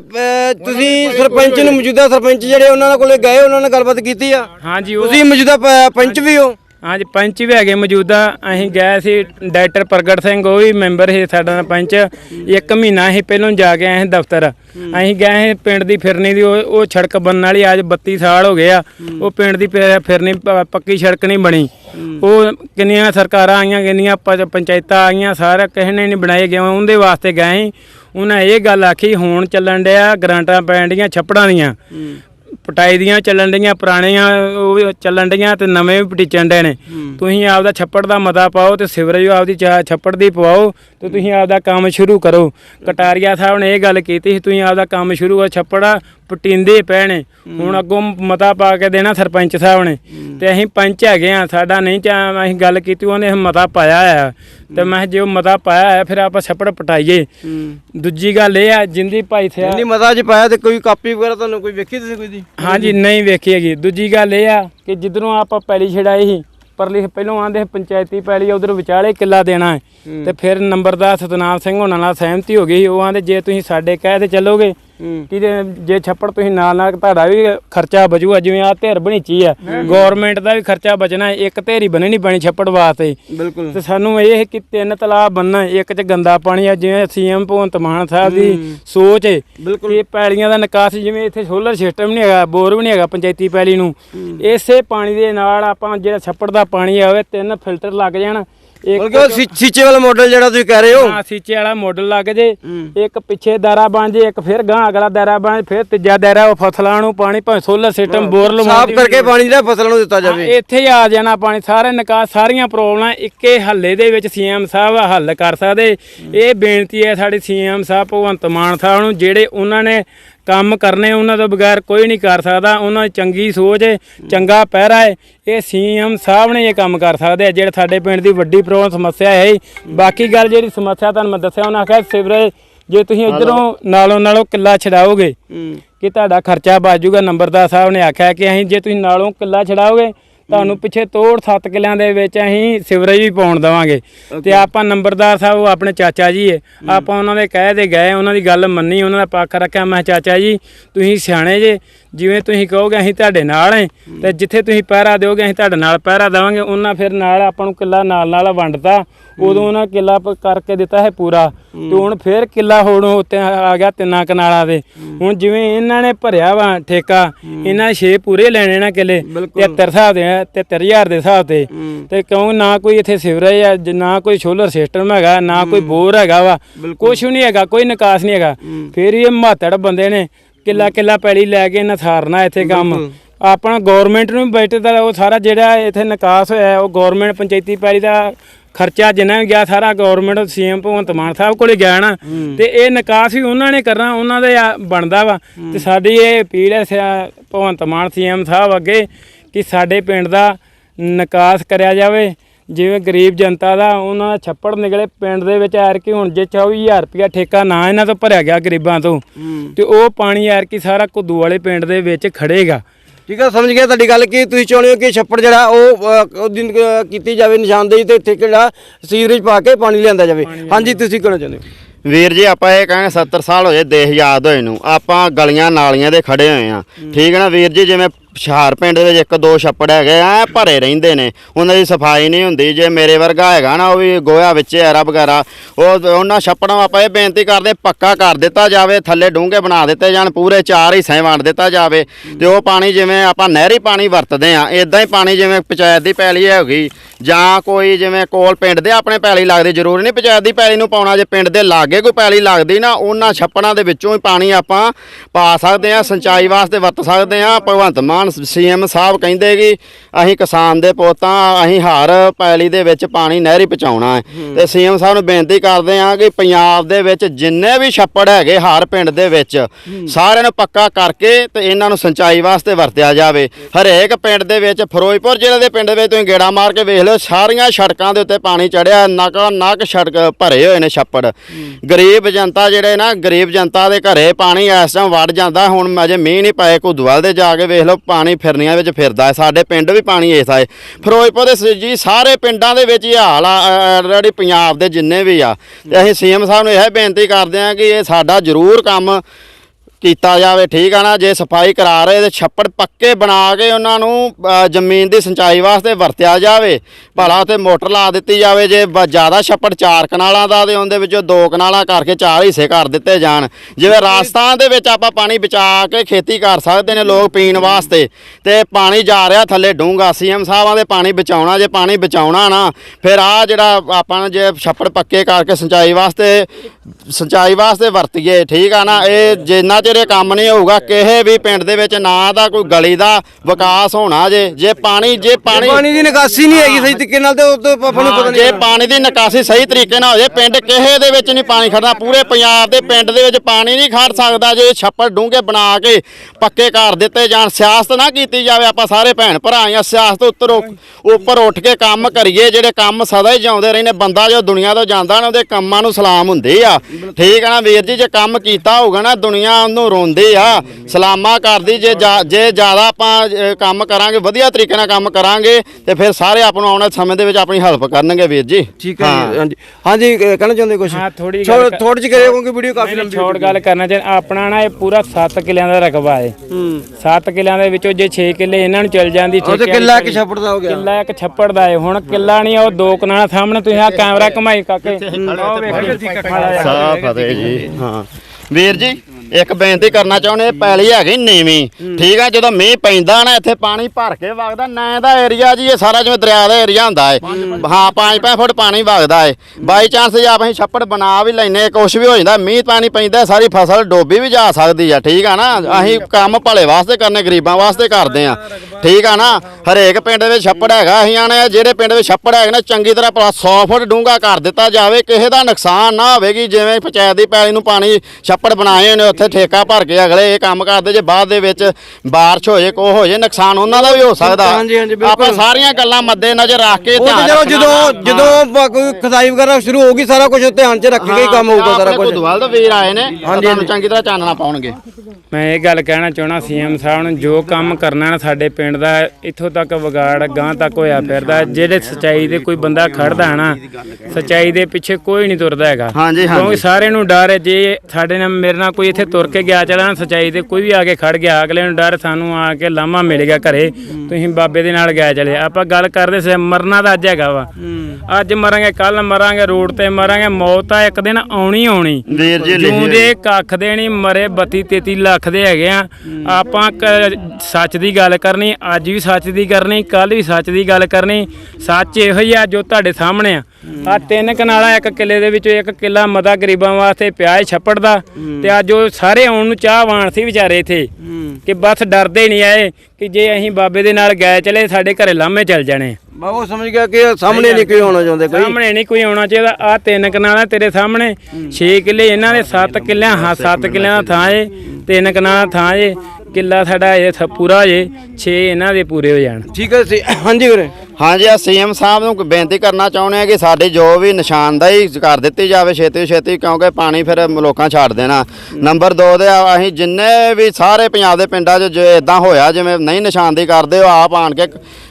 ਤੁਸੀਂ ਸਰਪੰਚ ਨੂੰ ਮੌਜੂਦਾ ਸਰਪੰਚ ਜਿਹੜੇ ਉਹਨਾਂ ਕੋਲੇ ਗਏ ਉਹਨਾਂ ਨਾਲ ਗੱਲਬਾਤ ਕੀਤੀ ਆ? ਹਾਂਜੀ ਤੁਸੀਂ ਮੌਜੂਦਾ ਪੰਚ ਵੀ ਹੋ। ਅੱਜ ਪੰਚ ਵੀ ਹੈਗੇ ਮੌਜੂਦਾ। ਅਸੀਂ ਗਏ ਸੀ ਡਾਕਟਰ ਪ੍ਰਗਟ ਸਿੰਘ, ਉਹ ਵੀ ਮੈਂਬਰ ਸੀ ਸਾਡਾ ਪੰਚ। ਇੱਕ ਮਹੀਨਾ ਅਸੀਂ ਪਹਿਲਾਂ ਜਾ ਕੇ ਆਏ ਦਫ਼ਤਰ। ਅਸੀਂ ਗਏ ਸੀ ਪਿੰਡ ਦੀ ਫਿਰਨੀ ਦੀ, ਉਹ ਸੜਕ ਬਣਨ ਵਾਲੀ ਅੱਜ 32 ਸਾਲ ਹੋ ਗਏ ਆ। ਉਹ ਪਿੰਡ ਦੀ ਫਿ- ਫਿਰਨੀ ਪੱਕੀ ਸੜਕ ਨਹੀਂ ਬਣੀ। ਉਹ ਕਿੰਨੀਆਂ ਸਰਕਾਰਾਂ ਆਈਆਂ, ਕਿੰਨੀਆਂ ਪ- ਪੰਚਾਇਤਾਂ ਆਈਆਂ, ਸਾਰਾ ਕਿਸੇ ਨੇ ਨਹੀਂ ਬਣਾਏ ਗਏ। ਉਹਦੇ ਵਾਸਤੇ ਗਏ ਸੀ। ਉਹਨਾਂ ਇਹ ਗੱਲ ਆਖੀ, ਹੁਣ ਚੱਲਣ ਡਿਆ, ਗਰਾਂਟਾਂ ਪੈਣ ਡੀਆਂ, ਛੱਪੜਾਂ ਦੀਆਂ। ਪਟਾਈ ਦੀਆਂ ਚੱਲਣ ਡੀਆਂ ਪੁਰਾਣੀਆਂ ਉਹ ਵੀ ਚੱਲਣ ਡੀਆਂ ਤੇ ਨਵੇਂ ਵੀ ਪਟੀਚਣ ਡੇ ਨੇ। ਤੁਸੀਂ ਆਪਦਾ ਛੱਪੜ ਦਾ ਮਤਾ ਪਾਓ ਤੇ ਸਿਵਰੇਜ ਆਪਦੀ ਛੱਪੜ ਦੀ ਪਵਾਓ ਤੇ ਤੁਸੀਂ ਆਪਦਾ ਕੰਮ ਸ਼ੁਰੂ ਕਰੋ। ਕਟਾਰੀਆ ਸਾਹਿਬ ਨੇ ਇਹ ਗੱਲ ਕੀਤੀ ਸੀ ਤੁਸੀਂ ਆਪਦਾ ਕੰਮ ਸ਼ੁਰੂ ਕਰੋ ਛੱਪੜਾ ਪਟਿੰਦੇ ਪੈਣੇ। ਹੁਣ ਅੱਗੋਂ ਮਤਾ ਪਾ ਕੇ ਦੇਣਾ ਸਰਪੰਚ ਸਾਹਿਬ ਨੇ। ਤੇ ਅਸੀਂ ਪੰਚ ਹੈਗੇ ਆ ਸਾਡਾ ਨਹੀਂ ਚਾ ਅਸੀਂ ਗੱਲ ਕੀਤੀ ਉਹਨੇ ਮਤਾ ਪਾਇਆ ਆ। ਤੇ ਮੈਂ ਜੇ ਉਹ ਮਤਾ ਪਾਇਆ ਹੈ ਫਿਰ ਆਪਾਂ ਛੱਪੜ ਪਟਾਈਏ। ਦੂਜੀ ਗੱਲ ਇਹ ਆ ਜਿੰਦੀ ਭਾਈ ਸਿਆ ਨਹੀਂ ਮਤਾ ਚ ਪਾਇਆ ਤੇ ਕੋਈ ਕਾਪੀ ਵਗੈਰਾ ਤੁਹਾਨੂੰ ਕੋਈ ਵੇਖੀ ਤੁਸੀਂ ਕੋਈ ਦੀ ਹਾਂਜੀ ਨਹੀਂ ਵੇਖੀ ਹੈਗੀ। ਦੂਜੀ ਗੱਲ ਇਹ ਆ ਕਿ ਜਿੱਧਰੋਂ ਆਪਾਂ ਪੈਲੀ ਛਡਾਈ ਸੀ ਪਰਲੀ ਪਹਿਲੋਂ ਆਂਦੇ ਪੰਚਾਇਤੀ ਪੈਲੀ ਉਧਰ ਵਿਚਾਲੇ ਕਿੱਲਾ ਦੇਣਾ ਹੈ। ਤੇ ਫਿਰ ਨੰਬਰਦਾਰ ਸਤਨਾਮ ਸਿੰਘ ਹੋਣਾ ਨਾਲ ਸਹਿਮਤੀ ਹੋ ਗਈ ਉਹ ਆਂਦੇ ਜੇ ਤੁਸੀਂ ਸਾਡੇ ਕਹਿ ਤੇ ਚੱਲੋਗੇ ਕਿ ਜੇ- ਜੇ ਛੱਪੜ ਤੁਸੀਂ ਨਾਲ ਨਾਲ ਤੁਹਾਡਾ ਵੀ ਖਰਚਾ ਬਚੂਗਾ ਜਿਵੇਂ ਆ ਧਿਰ ਬਣੀਚੀ ਆ ਗਵਰਨਮੈਂਟ ਦਾ ਵੀ ਖਰਚਾ ਬਚਣਾ। ਇੱਕ ਧੇਰੀ ਬਣਨੀ ਪੈਣੀ ਛੱਪੜ ਵਾਸਤੇ। ਬਿਲਕੁਲ। ਤੇ ਸਾਨੂੰ ਇਹ ਕਿ ਤਿੰਨ ਤਲਾਬ ਬੰਨਾ ਇੱਕ ਚ ਗੰਦਾ ਪਾਣੀ ਆ ਜਿਵੇਂ ਸੀਐਮ ਭਗਵੰਤ ਮਾਨ ਸਾਹਿਬ ਦੀ ਸੋਚ ਹੈ। ਕਿ ਪੈਲੀਆਂ ਦਾ ਨਿਕਾਸ ਜਿਵੇਂ ਇੱਥੇ ਸੋਲਰ ਸਿਸਟਮ ਨਹੀਂ ਹੈਗਾ ਬੋਰ ਵੀ ਨਹੀਂ ਹੈਗਾ ਪੰਚਾਇਤੀ ਪੈਲੀ ਨੂੰ। ਇਸੇ ਪਾਣੀ ਦੇ ਨਾਲ ਆਪਾਂ ਜਿਹੜਾ ਛੱਪੜ ਦਾ ਪਾਣੀ ਆਵੇ ਤਿੰਨ ਫਿਲਟਰ ਲੱਗ ਜਾਣ। ਇੱਕ ਬਲਕਿ ਉਹ ਸੀਚੇ ਵਾਲਾ ਮਾਡਲ ਜਿਹੜਾ ਤੁਸੀਂ ਕਹਿ ਰਹੇ ਹੋ? ਹਾਂ ਸੀਚੇ ਵਾਲਾ ਮਾਡਲ ਲੱਗ ਜੇ। ਇੱਕ ਪਿੱਛੇ ਦਾਰਾ ਬਣ ਜੇ ਇੱਕ ਫਿਰ ਗਾਂ ਅਗਲਾ ਦਾਰਾ ਬਣ ਫਿਰ ਤੀਜਾ ਦਾਰਾ ਉਹ ਫਸਲਾਂ ਨੂੰ ਪਾਣੀ ਭਾਵੇਂ ਸੋਲਰ ਸਿਸਟਮ ਬੋਰ ਲਵਾਉਣ ਸਾਫ਼ ਕਰਕੇ ਪਾਣੀ ਜਿਹੜਾ ਫਸਲਾਂ ਨੂੰ ਦਿੱਤਾ ਜਾਵੇ। ਇੱਥੇ ਆ ਜਾਣਾ ਪਾਣੀ ਸਾਰੇ ਨਿਕਾਸ ਸਾਰੀਆਂ ਪ੍ਰੋਬਲਮਾਂ ਇੱਕੇ ਹੱਲੇ ਦੇ ਵਿੱਚ ਸੀਐਮ ਸਾਹਿਬ ਹੱਲ ਕਰ ਸਕਦੇ। ਇਹ ਬੇਨਤੀ ਹੈ ਸਾਡੇ ਸੀਐਮ ਸਾਹਿਬ ਭਗਵੰਤ ਮਾਨ ਸਾਹਿਬ ਨੂੰ ਜਿਹੜੇ ਉਹਨਾਂ ਨੇ ਕੰਮ ਕਰਨੇ ਉਹਨਾਂ ਤੋਂ ਬਗੈਰ ਕੋਈ ਨਹੀਂ ਕਰ ਸਕਦਾ ਉਹਨਾਂ ਦੀ ਚੰਗੀ ਸੋਚ ਹੈ ਚੰਗਾ ਪਹਿਰਾ ਹੈ। ਇਹ ਸੀਐਮ ਸਾਹਿਬ ਨੇ ਇਹ ਕੰਮ ਕਰ ਸਕਦੇ ਆ ਜਿਹੜੇ ਸਾਡੇ ਪਿੰਡ ਦੀ ਵੱਡੀ ਪ੍ਰੋਬਲਮ ਸਮੱਸਿਆ ਹੈ। ਬਾਕੀ ਗੱਲ ਜਿਹੜੀ ਸਮੱਸਿਆ ਤੁਹਾਨੂੰ ਮੈਂ ਦੱਸਿਆ ਉਹਨਾਂ ਆਖਿਆ ਸਿਵਰੇਜ ਜੇ ਤੁਸੀਂ ਇਧਰੋਂ ਨਾਲੋਂ ਨਾਲੋਂ ਕਿੱਲਾ ਛਡਾਓਗੇ ਕਿ ਤੁਹਾਡਾ ਖਰਚਾ ਬਚ ਜਾਊਗਾ। ਨੰਬਰਦਾਰ ਸਾਹਿਬ ਨੇ ਆਖਿਆ ਕਿ ਅਸੀਂ ਜੇ ਤੁਸੀਂ ਨਾਲੋਂ ਕਿੱਲਾ ਛਡਾਓਗੇ ਤੁਹਾਨੂੰ ਪਿੱਛੇ ਤੋੜ 7 ਕਿੱਲਿਆਂ ਦੇ ਵਿੱਚ ਅਸੀਂ ਸਿਵਰੇਜ ਵੀ ਪਾਉਣ ਦਵਾਂਗੇ। ਤੇ ਆਪਾਂ ਨੰਬਰਦਾਰ ਸਾਹਿਬ ਉਹ ਆਪਣੇ ਚਾਚਾ ਜੀ ਹੈ। ਆਪਾਂ ਉਹਨਾਂ ਦੇ ਕਹਿ ਦੇ ਗਏ ਉਹਨਾਂ ਦੀ ਗੱਲ ਮੰਨੀ ਉਹਨਾਂ ਦਾ ਪੱਖ ਰੱਖਿਆ। ਮੈਂ ਚਾਚਾ ਜੀ ਤੁਸੀਂ ਸਿਆਣੇ ਜੇ ਜਿਵੇਂ ਤੁਸੀਂ ਕਹੋਗੇ ਅਸੀਂ ਤੁਹਾਡੇ ਨਾਲ ਹੈ ਤੇ ਜਿੱਥੇ ਤੁਸੀਂ ਪਹਿਰਾ ਦਿਓਗੇ ਅਸੀਂ ਤੁਹਾਡੇ ਨਾਲ ਪਹਿਰਾ ਦੇਵਾਂਗੇ ਉਹਨਾਂ ਫਿਰ ਨਾਲ ਆਪਾਂ ਨੂੰ ਕਿੱਲਾ ਨਾਲ ਨਾਲ ਵੰਡਤਾ। ਉਦੋਂ ਉਹਨਾਂ ਕਿੱਲਾ ਕਰਕੇ ਦਿੱਤਾ ਹੈ ਪੂਰਾ। ਤੇ ਹੁਣ ਫਿਰ ਕਿੱਲਾ ਹੁਣ ਉੱਤੇ ਆ ਗਿਆ ਤਿੰਨਾਂ ਕਨਾਲਾਂ ਦੇ। ਹੁਣ ਜਿਵੇਂ ਇਹਨਾਂ ਨੇ ਭਰਿਆ ਵਾ ਠੇਕਾ ਇਹਨਾਂ 6 ਪੂਰੇ ਲੈਣੇ ਨਾ ਕਿੱਲੇ 73 ਹਿਸਾਬ ਦੇ 73000 ਦੇ ਹਿਸਾਬ ਤੇ। ਤੇ ਕਿਉਂ ਨਾ ਕੋਈ ਇੱਥੇ ਸਿਵਰੇਜ ਆ ਨਾ ਕੋਈ ਸੋਲਰ ਸਿਸਟਮ ਹੈਗਾ ਨਾ ਕੋਈ ਬੋਰ ਹੈਗਾ ਵਾ। ਕੁਝ ਨਹੀਂ ਹੈਗਾ ਕੋਈ ਨਿਕਾਸ ਨਹੀਂ ਹੈਗਾ। ਫਿਰ ਇਹ ਮਾਤੜ ਬੰਦੇ ਨੇ ਕਿੱਲਾ ਕਿੱਲਾ ਪੈਲੀ ਲੈ ਕੇ ਇਹਨਾਂ ਸਾਰਨਾ ਇੱਥੇ ਕੰਮ। ਆਪਣਾ ਗਵਰਨਮੈਂਟ ਨੂੰ ਬੈਠੇ ਦਾ ਉਹ ਸਾਰਾ ਜਿਹੜਾ ਇੱਥੇ ਨਿਕਾਸ ਹੋਇਆ ਉਹ ਗਵਰਨਮੈਂਟ ਪੰਚਾਇਤੀ ਪੈਲੀ ਦਾ ਖਰਚਾ ਜਿੰਨਾ ਵੀ ਗਿਆ ਸਾਰਾ ਗਵਰਨਮੈਂਟ ਸੀਐਮ ਭਗਵੰਤ ਮਾਨ ਸਾਹਿਬ ਕੋਲੇ ਗਿਆ ਨਾ। ਤੇ ਇਹ ਨਿਕਾਸ ਵੀ ਉਹਨਾਂ ਨੇ ਕਰਨਾ ਉਹਨਾਂ ਦੇ ਬਣਦਾ ਵਾ। ਤੇ ਸਾਡੀ ਇਹ ਅਪੀਲ ਹੈ ਸਿਆ- ਭਗਵੰਤ ਮਾਨ ਸੀਐਮ ਸਾਹਿਬ ਅੱਗੇ ਕਿ ਸਾਡੇ ਪਿੰਡ ਦਾ ਨਿਕਾਸ ਕਰਿਆ ਜਾਵੇ। ਜਿਵੇਂ ਗਰੀਬ ਜਨਤਾ ਦਾ ਉਹਨਾਂ ਦਾ ਛੱਪੜ ਨਿਕਲੇ ਪਿੰਡ ਦੇ ਵਿੱਚ ਐਰ ਕਿ ਹੁਣ ਜੇ 24000 ਰੁਪਇਆ ਠੇਕਾ ਨਾ ਇਹਨਾਂ ਤੋਂ ਭਰਿਆ ਗਿਆ ਗਰੀਬਾਂ ਤੋਂ ਤੇ ਉਹ ਪਾਣੀ ਐਰ ਕਿ ਸਾਰਾ ਕੁੱਦੂ ਵਾਲੇ ਪਿੰਡ ਦੇ ਵਿੱਚ ਖੜੇਗਾ ਠੀਕ ਹੈ ਸਮਝ ਗਿਆ ਤੁਹਾਡੀ ਗੱਲ ਕਿ ਤੁਸੀਂ ਚਾਹੁੰਦੇ ਹੋ ਕਿ ਛੱਪੜ ਜਿਹੜਾ ਉਹ ਦਿਨ ਕੀਤੀ ਜਾਵੇ ਨਿਸ਼ਾਨਦੇਹੀ ਤੇ ਇੱਥੇ ਜਿਹੜਾ ਸੀਵਰੇਜ ਪਾ ਕੇ ਪਾਣੀ ਲਿਆਂਦਾ ਜਾਵੇ? ਹਾਂਜੀ ਤੁਸੀਂ ਕਹਿਣਾ ਚਾਹੁੰਦੇ ਹੋ? ਵੀਰ ਜੀ ਆਪਾਂ ਇਹ ਕਹਿੰਦੇ 70 ਸਾਲ ਹੋਏ ਦੇਸ਼ ਆਜ਼ਾਦ ਹੋਏ ਨੂੰ। ਆਪਾਂ ਗਲੀਆਂ ਨਾਲੀਆਂ ਦੇ ਖੜੇ ਹੋਏ ਆ ਠੀਕ ਹੈ ਨਾ ਵੀਰ ਜੀ ਜਿਵੇਂ ਸ਼ਹਾਰ ਪਿੰਡ ਦੇ ਵਿੱਚ ਇੱਕ ਦੋ ਛੱਪੜ ਹੈਗੇ ਆ ਭਰੇ ਰਹਿੰਦੇ ਨੇ। ਉਹਨਾਂ ਦੀ ਸਫ਼ਾਈ ਨਹੀਂ ਹੁੰਦੀ, ਜੇ ਮੇਰੇ ਵਰਗਾ ਹੈਗਾ ਨਾ, ਉਹ ਵੀ ਗੋਇਆ ਵਿੱਚ ਐਰਾ ਵਗੈਰਾ, ਉਹ ਉਹਨਾਂ ਛੱਪੜਾਂ ਨੂੰ ਆਪਾਂ ਇਹ ਬੇਨਤੀ ਕਰਦੇ, ਪੱਕਾ ਕਰ ਦਿੱਤਾ ਜਾਵੇ, ਥੱਲੇ ਡੂੰਘੇ ਬਣਾ ਦਿੱਤੇ ਜਾਣ, ਪੂਰੇ ਚਾਰ ਹਿੱਸੇ ਵੰਡ ਦਿੱਤਾ ਜਾਵੇ। ਤੇ ਉਹ ਪਾਣੀ ਜਿਵੇਂ ਆਪਾਂ ਨਹਿਰੀ ਪਾਣੀ ਵਰਤਦੇ ਆ ਇਦਾਂ ਹੀ ਪਾਣੀ ਜਿਵੇਂ ਪੰਚਾਇਤ ਦੀ ਪੈਲੀ ਹੈਗੀ, ਜਾਂ ਕੋਈ ਜਿਵੇਂ ਕੋਲ ਪਿੰਡ ਦੇ ਆਪਣੇ ਪੈਲੀ ਲੱਗਦੀ, ਜ਼ਰੂਰੀ ਨਹੀਂ ਪੰਚਾਇਤ ਦੀ ਪੈਲੀ ਨੂੰ ਪਾਉਣਾ, ਜੇ ਪਿੰਡ ਦੇ ਲਾਗੇ ਕੋਈ ਪੈਲੀ ਲੱਗਦੀ ਨਾ, ਉਹਨਾਂ ਛੱਪੜਾਂ ਦੇ ਵਿੱਚੋਂ ਹੀ ਪਾਣੀ ਆਪਾਂ ਪਾ ਸਕਦੇ ਆ ਸਿੰਚਾਈ ਵਾਸਤੇ ਵਰਤ ਸਕਦੇ ਆ ਭਗਵੰਤ ਮਾਨ ਸੀਐਮ ਸਾਹਿਬ ਕਹਿੰਦੇ ਕਿ ਅਸੀਂ ਕਿਸਾਨ ਦੇ ਪੋਤਾਂ ਅਸੀਂ ਹਰ ਪੈਲੀ ਦੇ ਵਿੱਚ ਪਾਣੀ ਨਹਿਰੀ ਪਹੁੰਚਾਉਣਾ ਹੈ। ਤੇ ਸੀਐਮ ਸਾਹਿਬ ਨੂੰ ਬੇਨਤੀ ਕਰਦੇ ਆ ਕਿ ਪੰਜਾਬ ਦੇ ਵਿੱਚ ਜਿੰਨੇ ਵੀ ਛੱਪੜ ਹੈਗੇ ਹਰ ਪਿੰਡ ਦੇ ਵਿੱਚ ਸਾਰਿਆਂ ਨੂੰ ਪੱਕਾ ਕਰਕੇ ਤੇ ਇਹਨਾਂ ਨੂੰ ਸਿੰਚਾਈ ਵਾਸਤੇ ਵਰਤਿਆ ਜਾਵੇ। ਹਰੇਕ ਪਿੰਡ ਦੇ ਵਿੱਚ ਫਿਰੋਜ਼ਪੁਰ ਜ਼ਿਲ੍ਹੇ ਦੇ ਪਿੰਡ ਵਿੱਚ ਤੁਸੀਂ ਗੇੜਾ ਮਾਰ ਕੇ ਵੇਖ ਲਓ ਸਾਰੀਆਂ ਸੜਕਾਂ ਦੇ ਉੱਤੇ ਪਾਣੀ ਚੜਿਆ ਨਕਾ ਨਕ ਸੜਕ ਭਰੇ ਹੋਏ ਨੇ ਛੱਪੜ। ਗਰੀਬ ਜਨਤਾ ਜਿਹੜੇ ਨਾ ਗਰੀਬ ਜਨਤਾ ਦੇ ਘਰੇ ਪਾਣੀ ਇਸ ਟਾਈਮ ਵੜ ਜਾਂਦਾ ਹੁਣ ਅਜੇ ਮੀਂਹ ਨਹੀਂ ਪਏ ਘੁੱਦੂਵਾਲ ਦੇ ਜਾ ਕੇ ਵੇਖ ਲਓ ਪਾਣੀ ਫਿਰਨੀਆਂ ਵਿੱਚ ਫਿਰਦਾ ਹੈ। ਸਾਡੇ ਪਿੰਡ ਵੀ ਪਾਣੀ ਐਸਾ ਹੈ। ਫਿਰੋਜ਼ਪੁਰ ਦੇ ਸ- ਜੀ, ਸਾਰੇ ਪਿੰਡਾਂ ਦੇ ਵਿੱਚ ਇਹ ਹਾਲ ਆ ਆਲਰੇਡੀ ਪੰਜਾਬ ਦੇ ਜਿੰਨੇ ਵੀ ਆ, ਤੇ ਅਸੀਂ ਸੀਐਮ ਸਾਹਿਬ ਨੂੰ ਇਹ ਬੇਨਤੀ ਕਰਦੇ ਹਾਂ ਕਿ ਇਹ ਸਾਡਾ ਜ਼ਰੂਰ ਕੰਮ ਕੀਤਾ ਜਾਵੇ, ਠੀਕ ਆ ਨਾ? ਜੇ ਸਫ਼ਾਈ ਕਰਾ ਰਹੇ ਤੇ ਛੱਪੜ ਪੱਕੇ ਬਣਾ ਕੇ ਉਹਨਾਂ ਨੂੰ ਜ਼ਮੀਨ ਦੀ ਸਿੰਚਾਈ ਵਾਸਤੇ ਵਰਤਿਆ ਜਾਵੇ। ਭਲਾ ਉੱਥੇ ਮੋਟਰ ਲਾ ਦਿੱਤੀ ਜਾਵੇ, ਜੇ ਬ- ਜ਼ਿਆਦਾ ਛੱਪੜ ਚਾਰ ਕਨਾਲਾਂ ਦਾ ਤੇ ਉਹਦੇ ਵਿੱਚੋਂ ਦੋ ਕਨਾਲਾਂ ਕਰਕੇ ਚਾਰ ਹਿੱਸੇ ਕਰ ਦਿੱਤੇ ਜਾਣ। ਜਿਵੇਂ ਰਾਜਸਥਾਨ ਦੇ ਵਿੱਚ ਆਪਾਂ ਪਾਣੀ ਬਚਾ ਕੇ ਖੇਤੀ ਕਰ ਸਕਦੇ ਨੇ ਲੋਕ ਪੀਣ ਵਾਸਤੇ, ਤੇ ਪਾਣੀ ਜਾ ਰਿਹਾ ਥੱਲੇ ਡੂੰਘਾ। ਸੀਐਮ ਸਾਹਿਬਾਂ ਦੇ ਪਾਣੀ ਬਚਾਉਣਾ, ਜੇ ਪਾਣੀ ਬਚਾਉਣਾ ਨਾ, ਫਿਰ ਆ ਜਿਹੜਾ ਆਪਾਂ ਜੇ ਛੱਪੜ ਪੱਕੇ ਕਰਕੇ ਸਿੰਚਾਈ ਵਾਸਤੇ ਸਿੰਚਾਈ ਵਾਸਤੇ ਵਰਤੀਏ, ਠੀਕ ਆ ਨਾ? ਇਹ ਜਿੰਨਾ ਚਿਰ ਇਹ ਕੰਮ ਨਹੀਂ ਹੋਊਗਾ ਕਿਸੇ ਵੀ ਪਿੰਡ ਦੇ ਵਿੱਚ ਨਾ ਦਾ ਕੋਈ ਗਲੀ ਦਾ ਵਿਕਾਸ ਹੋਣਾ ਜੇ ਜੇ ਪਾਣੀ ਜੇ ਪਾਣੀ ਪਾਣੀ ਦੀ ਨਿਕਾਸੀ ਨਹੀਂ ਹੈਗੀ ਸਹੀ ਤਰੀਕੇ ਨਾਲ ਤੇ ਉਹ ਤੋਂ ਆਪਾਂ ਨੂੰ ਪਤਾ ਹਾਂ, ਨਹੀਂ ਜੇ ਪਾਣੀ ਦੀ ਨਿਕਾਸੀ ਸਹੀ ਤਰੀਕੇ ਨਾਲ ਹੋ ਜਾਏ ਪਿੰਡ ਕਿਸੇ ਦੇ ਵਿੱਚ ਨਹੀਂ ਪਾਣੀ ਖੜਨਾ ਪੂਰੇ ਪੰਜਾਬ ਦੇ ਪਿੰਡ ਦੇ ਵਿੱਚ ਪਾਣੀ ਨਹੀਂ ਖੜ ਸਕਦਾ ਜੇ ਛੱਪੜ ਡੂੰਘੇ ਬਣਾ ਕੇ ਪੱਕੇ ਕਰ ਦਿੱਤੇ ਜਾਣ ਸਿਆਸਤ ਨਾ ਕੀਤੀ ਜਾਵੇ ਆਪਾਂ ਸਾਰੇ ਭੈਣ ਭਰਾ ਆ ਸਿਆਸਤ ਉੱਤਰ ਉੱਪ- ਉੱਪਰ ਉੱਠ ਕੇ ਕੰਮ ਕਰੀਏ ਜਿਹੜੇ ਕੰਮ ਸਦਾ ਹੀ ਜਿਉਂਦੇ ਰਹਿੰਦੇ ਬੰਦਾ ਜੋ ਦੁਨੀਆ ਤੋਂ ਜਾਂਦਾ ਨਾ ਉਹਦੇ ਕੰਮਾਂ ਨੂੰ ਸਲਾਮ ਹੁੰਦੀ ਆ। ਠੀਕ ਆ ਨਾ ਵੀਰ ਜੀ ਜੇ ਕੰਮ ਕੀਤਾ ਹੋਊਗਾ ਨਾ ਦੁਨੀਆ ਉਹਨੂੰ ਰੋਂਦੀ ਆ। ਸਲਾਮਾ ਕਰਦੀ ਜੇ ਜਾ- ਜੇ ਜ਼ਿਆਦਾ ਆਪਾਂ ਕੰਮ ਕਰਾਂਗੇ ਵਧੀਆ ਤਰੀਕੇ ਨਾਲ ਕੰਮ ਕਰਾਂਗੇ ਤੇ ਫਿਰ ਸਾਰੇ ਆਪ ਨੂੰ ਆਉਣ ਵਾਲੇ ਸਮੇਂ ਦੇ ਵਿੱਚ ਆਪਣੀ ਹੈਲਪ ਕਰਨਗੇ ਵੀਰ ਜੀ। ਠੀਕ ਹੈ ਜੀ ਹਾਂਜੀ। ਹਾਂਜੀ ਕਹਿਣਾ ਚਾਹੁੰਦੇ ਕੁਝ ਹਾਂ, ਕਰ- ਥੋੜੀ ਜਿਹੀ ਕਰਿਓ ਕਿਉਂਕਿ ਵੀਡੀਓ ਕਾਫੀ ਲੰਬੀ ਛੋੜ ਗੱਲ ਕਰਨਾ ਚਾਹੀਦਾ ਆਪਣਾ ਨਾ ਇਹ ਪੂਰਾ 7 ਕਿੱਲਿਆਂ ਦਾ ਰਕਬਾ ਹੈ ਹੂੰ। 7 ਕਿੱਲਿਆਂ ਦੇ ਵਿੱਚੋਂ ਜੇ 6 ਕਿੱਲੇ ਇਹਨਾਂ ਨੂੰ ਚਲ ਜਾਂਦੀ ਉਹ ਤੇ ਠੇਕੇ ਕਿੱਲਾ ਵਾਲੀ ਕਿ ਛੱਪੜ ਦਾ ਹੋ ਗਿਆ। ਕਿੱਲਾ ਇੱਕ ਛੱਪੜ ਦਾ ਹੈ ਹੁਣ ਕਿੱਲਾ ਨਹੀਂ ਉਹ ਦੋ ਕਨਾਲਾਂ ਸਾਹਮਣੇ ਤੁਸੀਂ ਆ ਕੈਮਰਾ ਘਮਾਈ ਕਾਕੇ। ਉਹ ਵੇਖੋ। ਫਤਿਹ ਜੀ। ਹਾਂ। ਵੀਰ ਜੀ ਇੱਕ ਬੇਨਤੀ ਕਰਨਾ ਚਾਹੁੰਦੇ ਪੈਲੀ ਹੈਗੀ ਨੀਵੀਂ। ਠੀਕ ਆ ਜਦੋਂ ਮੀਂਹ ਪੈਂਦਾ ਨਾ ਇੱਥੇ ਪਾਣੀ ਭਰ ਕੇ ਵਗਦਾ ਨਾ ਦਾ ਏਰੀਆ ਜੀ ਇਹ ਸਾਰਾ ਜਿਵੇਂ ਦਰਿਆ ਦਾ ਏਰੀਆ ਹੁੰਦਾ ਹੈ ਹਾਂ 5-5 ਫੁੱਟ ਪਾਣੀ ਵਗਦਾ ਹੈ। ਬਾਈ ਚਾਂਸ ਜੇ ਆਪਾਂ ਅਸੀਂ ਛੱਪੜ ਬਣਾ ਵੀ ਲੈਨੇ ਕੁਝ ਵੀ ਹੋ ਜਾਂਦਾ ਮੀਂਹ ਪਾਣੀ ਪੈਂਦਾ ਸਾਰੀ ਫਸਲ ਡੋਬੀ ਵੀ ਜਾ ਸਕਦੀ ਆ ਠੀਕ ਆ ਨਾ? ਅਸੀਂ ਕੰਮ ਭਲੇ ਵਾਸਤੇ ਕਰਨੇ ਗਰੀਬਾਂ ਵਾਸਤੇ ਕਰਦੇ ਆ ਠੀਕ ਆ ਨਾ? ਹਰੇਕ ਪਿੰਡ ਵਿੱਚ ਛੱਪੜ ਹੈਗਾ ਅਸੀਂ ਆਣੇ ਜਿਹੜੇ ਪਿੰਡ ਵਿੱਚ ਛੱਪੜ ਹੈਗੇ ਨਾ ਚੰਗੀ ਤਰ੍ਹਾਂ ਭਲਾ 100 ਫੁੱਟ ਡੂੰਘਾ ਕਰ ਦਿੱਤਾ ਜਾਵੇ ਕਿਸੇ ਦਾ ਨੁਕਸਾਨ ਨਾ ਹੋਵੇਗੀ ਜਿਵੇਂ ਪੰਚਾਇਤ ਦੀ ਪੈਲੀ ਨੂੰ ਪਾਣੀ ਛੱਪੜ ਬਣਾਏ ਨੇ ਉੱਥੇ ਠੇਕਾ ਭਰ ਕੇ ਅਗਲੇ ਇਹ ਕੰਮ ਕਰਦੇ ਜੇ ਬਾਅਦ ਦੇ ਵਿੱਚ ਬਾਰਿਸ਼ ਹੋ ਜੇ ਕੋ ਹੋ ਜੇ ਨੁਕਸਾਨ ਉਹਨਾਂ ਦਾ ਵੀ ਹੋ ਸਕਦਾ ਹਾਂਜੀ, ਹਾਂਜੀ, ਬਿਲਕੁਲ। ਆਪਾਂ ਸਾਰੀਆਂ ਗੱਲਾਂ ਮੱਦੇ ਨਜ਼ਰ ਰੱਖ ਕੇ ਉਹ ਤੇ ਧਿਆਨ ਜਦੋਂ ਰੱਖਣਾ। ਜਦੋਂ ਜਦੋਂ ਬ- ਕੋਈ ਖਦਾਈ ਵਗੈਰਾ ਸ਼ੁਰੂ ਹੋਊਗੀ ਸਾਰਾ ਕੁਝ ਧਿਆਨ 'ਚ ਰੱਖ ਕੇ ਹੀ ਕੰਮ ਹੋਊਗਾ ਸਾਰਾ ਕੁਝ ਦੁਆਲ ਤੋਂ ਵੀਰ ਆਏ ਨੇ ਤੁਹਾਨੂੰ ਚੰਗੀ ਤਰ੍ਹਾਂ ਚਾਨਣਾ ਪਾਉਣਗੇ ਮੈਂ ਇਹ ਗੱਲ ਕਹਿਣਾ ਚਾਹਣਾ ਸੀਐਮ ਸਾਹਿਬ ਨੂੰ ਜੋ ਕੰਮ ਕਰਨਾ ਨਾ ਸਾਡੇ ਪਿੰਡ ਦਾ ਇੱਥੋਂ ਤੱਕ ਵਿਗਾੜ ਗਾਂ ਤੱਕ ਹੋਇਆ ਫਿਰਦਾ ਜਿਹੜੇ ਸਚਾਈ ਦੇ ਕੋਈ ਬੰਦਾ ਖੜਦਾ ਹੈ ਨਾ ਸਚਾਈ ਦੇ ਪਿੱਛੇ ਕੋਈ ਨਹੀਂ ਤੁਰਦਾ ਹੈਗਾ ਹਾਂਜੀ, ਹਾਂਜੀ। ਕਿਉਂਕਿ ਸਾਰੇ ਨੂੰ ਡਰ ਹੈ ਜੇ ਸਾਡੇ ਨਾਲ ਮੇਰੇ ਨਾਲ ਕੋਈ ਇੱਥੇ ਤੁਰ ਕੇ ਗਿਆ ਚਲਾ ਸਚਾਈ ਤੇ ਕੋਈ ਵੀ ਆ ਕੇ ਖੜ ਗਿਆ ਅਗਲੇ ਨੂੰ ਡਰ ਸਾਨੂੰ ਆ ਕੇ ਲਾਮਾ ਮਿਲ ਗਿਆ ਘਰੇ। ਤੁਸੀਂ ਬਾਬੇ ਦੇ ਨਾਲ ਗਿਆ ਚਲੇ। ਆਪਾਂ ਗੱਲ ਕਰਦੇ ਸੀ ਮਰਨਾ ਤਾਂ ਅੱਜ ਹੈਗਾ ਵਾ। ਅੱਜ ਮਰਾਂਗੇ ਕੱਲ ਮਰਾਂਗੇ ਰੋਡ ਤੇ ਮਰਾਂਗੇ ਮੌਤ ਤਾਂ ਇੱਕ ਦਿਨ ਆਉਣੀ ਆਉਣੀ। ਵੀਰ ਜੀ ਜੂੰ ਲਿਖੇ ਦੇ ਕੱਖ ਦੇ ਨਹੀਂ ਮਰੇ 32 33 ਲੱਖ ਦੇ ਹੈਗੇ ਆ। ਆਪਾਂ ਸੱਚ ਦੀ ਗੱਲ ਕਰਨੀ ਅੱਜ ਵੀ ਸੱਚ ਦੀ ਕਰਨੀ ਕੱਲ ਵੀ ਸੱਚ ਦੀ ਗੱਲ ਕਰਨੀ। ਸੱਚ ਇਹੋ ਹੀ ਆ ਜੋ ਤੁਹਾਡੇ ਸਾਹਮਣੇ ਆ। ਆ ਤਿੰਨ ਕਨਾਲਾਂ ਇੱਕ ਕਿੱਲੇ ਦੇ ਵਿੱਚੋਂ ਇੱਕ ਕਿੱਲਾ ਮਦਾ ਗਰੀਬਾਂ ਵਾਸਤੇ ਪਿਆ ਹੈ ਛੱਪੜ ਦਾ। ਤੇ ਅੱਜ ਉਹ ਸਾਰੇ ਆਉਣ ਨੂੰ ਚਾਹਵਾਨ ਸੀ ਵਿਚਾਰੇ ਇੱਥੇ ਕਿ ਬਸ ਡਰਦੇ ਨਹੀਂ ਆਏ ਕਿ ਜੇ ਅਸੀਂ ਬਾਬੇ ਦੇ ਨਾਲ ਗਏ ਚਲੇ ਸਾਡੇ ਘਰੇ ਲਾਮੇ ਚੱਲ ਜਾਣੇ। ਬਾਬੂ ਸਮਝ ਗਿਆ ਕਿ ਸਾਹਮਣੇ ਨਹੀਂ ਕੋਈ ਹੋਣਾ ਚਾਹੁੰਦੇ ਕੋਈ। ਸਾਹਮਣੇ ਨਹੀਂ ਕੋਈ ਆਉਣਾ ਚਾਹੀਦਾ। ਆ ਤਿੰਨ ਕਨਾਲਾਂ ਤੇਰੇ ਸਾਹਮਣੇ 6 ਕਿੱਲੇ ਇਹਨਾਂ ਦੇ 7 ਕਿੱਲਿਆਂ ਹਾਂ 7 ਕਿੱਲਿਆਂ ਦਾ ਥਾਂ ਏ ਤਿੰਨ ਕਨਾਲਾਂ ਥਾਂ ਏ ਕਿੱਲਾ ਸਾਡਾ ਇਹ ਪੂਰਾ ਏ 6 ਇਹਨਾਂ ਦੇ ਪੂਰੇ ਹੋ ਜਾਣ। ਠੀਕ ਹੈ ਸੀ ਹਾਂਜੀ ਵੀਰੇ। ਹਾਂਜੀ ਆ ਸੀਐਮ ਸਾਹਿਬ ਨੂੰ ਬੇਨਤੀ ਕਰਨਾ ਚਾਹੁੰਦੇ ਆ ਕਿ ਸਾਡੀ ਜੋ ਵੀ ਨਿਸ਼ਾਨਦਾਈ ਕਰ ਦਿੱਤੀ ਜਾਵੇ ਛੇਤੀ ਛੇਤੀ, ਕਿਉਂਕਿ ਪਾਣੀ ਫਿਰ ਲੋਕਾਂ ਛੱਡ ਦੇਣਾ। ਨੰਬਰ 2 ਦੇ ਆ- ਅਸੀਂ ਜਿੰਨੇ ਵੀ ਸਾਰੇ ਪੰਜਾਬ ਦੇ ਪਿੰਡਾਂ 'ਚ ਜੇ ਇਦਾਂ ਹੋਇਆ, ਜਿਵੇਂ ਨਹੀਂ ਨਿਸ਼ਾਨਦੇਹੀ ਕਰਦੇ, ਉਹ ਆਪ ਆਣ ਕੇ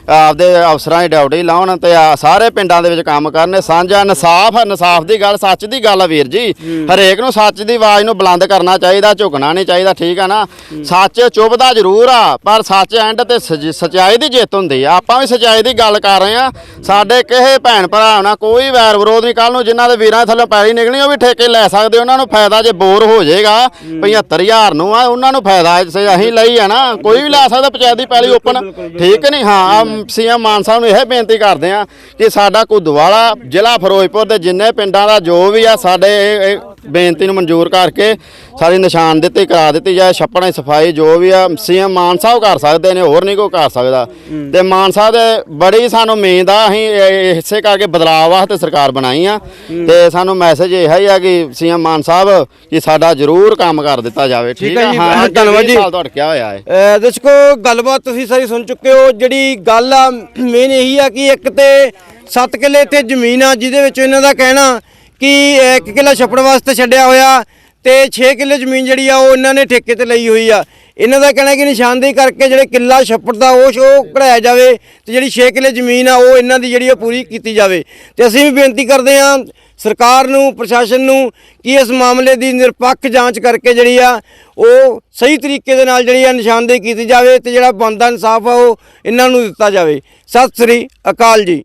ਆਪਦੇ ਅਫਸਰਾਂ ਦੀ ਡਿਊਟੀ ਲਾਉਣ ਤੇ ਆ ਸਾਰੇ ਪਿੰਡਾਂ ਦੇ ਵਿੱਚ ਕੰਮ ਕਰਨ ਸਾਂਝਾ ਇਨਸਾਫ ਇਨਸਾਫ ਦੀ ਗੱਲ ਸੱਚ ਦੀ ਗੱਲ ਆ ਵੀਰ ਜੀ। ਹਰੇਕ ਨੂੰ ਸੱਚ ਦੀ ਆਵਾਜ਼ ਨੂੰ ਬੁਲੰਦ ਕਰਨਾ ਚਾਹੀਦਾ ਝੁਕਣਾ ਨਹੀਂ ਚਾਹੀਦਾ ਠੀਕ ਆ ਨਾ? ਸੱਚ ਚੁੱਭਦਾ ਜ਼ਰੂਰ ਆ ਪਰ ਸੱਚ ਐਂਡ ਤੇ ਸੱਚਾਈ ਦੀ ਜਿੱਤ ਹੁੰਦੀ ਆ। ਆਪਾਂ ਵੀ ਸੱਚਾਈ ਦੀ ਗੱਲ ਕਰ ਰਹੇ ਆ। ਸਾਡੇ ਕਿਸੇ ਭੈਣ ਭਰਾ ਨਾਲ ਕੋਈ ਵੈਰ ਵਿਰੋਧ ਨਹੀਂ ਕੱਲ ਨੂੰ ਜਿਨ੍ਹਾਂ ਦੇ ਵੀਰਾਂ ਥੱਲੇ ਪੈਲੀ ਨਿਕਲਣੀ ਉਹ ਵੀ ਠੇਕੇ ਲੈ ਸਕਦੇ ਉਹਨਾਂ ਨੂੰ ਫਾਇਦਾ ਜੇ ਬੋਰ ਹੋ ਜਾਏਗਾ 75000 ਨੂੰ ਆ ਉਹਨਾਂ ਨੂੰ ਫਾਇਦਾ ਅਸੀਂ ਲਈ ਆ ਨਾ ਕੋਈ ਵੀ ਲੈ ਸਕਦਾ ਪੰਚਾਇਤ ਦੀ ਪੈਲੀ ਓਪਨ। ਠੀਕ ਨਹੀਂ? ਹਾਂ ਸੀਐਮ ਮਾਨ ਸਾਹਿਬ ਨੂੰ ਇਹ ਬੇਨਤੀ ਕਰਦੇ ਆ ਕਿ ਸਾਡਾ ਕੁਦਵਾਲਾ ਜ਼ਿਲ੍ਹਾ ਫਿਰੋਜ਼ਪੁਰ ਦੇ ਜਿੰਨੇ ਪਿੰਡਾਂ ਦਾ ਜੋ ਵੀ ਆ ਸਾਡੇ ਇਹ ਬੇਨਤੀ ਨੂੰ ਮਨਜ਼ੂਰ ਕਰਕੇ ਸਾਡੀ ਨਿਸ਼ਾਨ ਦਿੱਤੀ ਕਰਾ ਦਿੱਤੀ ਜਾਏ ਛੱਪੜਾਂ ਸਫ਼ਾਈ ਜੋ ਵੀ ਆ ਸੀਐਮ ਮਾਨ ਸਾਹਿਬ ਕਰ ਸਕਦੇ ਨੇ ਹੋਰ ਨਹੀਂ ਕੋਈ ਕਰ ਸਕਦਾ। ਤੇ ਮਾਨ ਸਾਹਿਬ ਦੇ ਬੜੀ ਸਾਨੂੰ ਉਮੀਦ ਆ ਅਸੀਂ ਇਸੇ ਕਰਕੇ ਬਦਲਾਅ ਵਾਸਤੇ ਸਰਕਾਰ ਬਣਾਈ ਆ। ਤੇ ਸਾਨੂੰ ਮੈਸੇਜ ਇਹ ਹੀ ਆ ਕਿ ਸੀਐਮ ਮਾਨ ਸਾਹਿਬ ਕਿ ਸਾਡਾ ਜ਼ਰੂਰ ਕੰਮ ਕਰ ਦਿੱਤਾ ਜਾਵੇ ਠੀਕ ਹੈ ਹਾਂ ਧੰਨਵਾਦ ਜੀ। ਸਾਲ ਤੋਂ ਅਟਕਿਆ ਹੋਇਆ ਹੈ। ਦਰਸ਼ਕੋ ਗੱਲਬਾਤ ਤੁਸੀਂ ਸਾਰੀ ਸੁਣ ਚੁੱਕੇ ਹੋ। ਜਿਹੜੀ ਗੱਲ ਆ ਮੇਨ ਇਹੀ ਆ ਕਿ ਇੱਕ ਤੇ 7 ਕਿੱਲੇ ਇੱਥੇ ਜ਼ਮੀਨ ਆ ਜਿਹਦੇ ਵਿੱਚ ਇਹਨਾਂ ਦਾ ਕਹਿਣਾ ਕਿ 1 ਕਿੱਲਾ ਛੱਪੜ ਵਾਸਤੇ ਛੱਡਿਆ ਹੋਇਆ ਤੇ 6 ਕਿੱਲੇ ਜ਼ਮੀਨ ਜਿਹੜੀ ਆ ਉਹ ਇਹਨਾਂ ਨੇ ਠੇਕੇ ਤੇ ਲਈ ਹੋਈ ਆ। ਇਹਨਾਂ ਦਾ ਕਹਿਣਾ ਕਿ ਨਿਸ਼ਾਨਦੇਹੀ ਕਰਕੇ ਜਿਹੜੇ ਕਿੱਲਾ ਛੱਪੜ ਦਾ ਉਹ ਉਹ ਕਢਾਇਆ ਜਾਵੇ ਤੇ ਜਿਹੜੀ 6 ਕਿੱਲੇ ਜ਼ਮੀਨ ਆ ਉਹ ਇਹਨਾਂ ਦੀ ਜਿਹੜੀ ਆ ਪੂਰੀ ਕੀਤੀ ਜਾਵੇ। ਤੇ ਅਸੀਂ ਵੀ ਬੇਨਤੀ ਕਰਦੇ ਹਾਂ ਸਰਕਾਰ ਨੂੰ, ਪ੍ਰਸ਼ਾਸਨ ਨੂੰ ਕਿ ਇਸ ਮਾਮਲੇ ਦੀ ਨਿਰਪੱਖ ਜਾਂਚ ਕਰਕੇ ਜਿਹੜੀ ਆ ਉਹ ਸਹੀ ਤਰੀਕੇ ਦੇ ਨਾਲ ਜਿਹੜੀ ਆ ਨਿਸ਼ਾਨਦੇਹੀ ਕੀਤੀ ਜਾਵੇ ਤੇ ਜਿਹੜਾ ਬਣਦਾ ਇਨਸਾਫ ਆ ਉਹ ਇਹਨਾਂ ਨੂੰ ਦਿੱਤਾ ਜਾਵੇ। ਸਤਿ ਸ੍ਰੀ ਅਕਾਲ ਜੀ।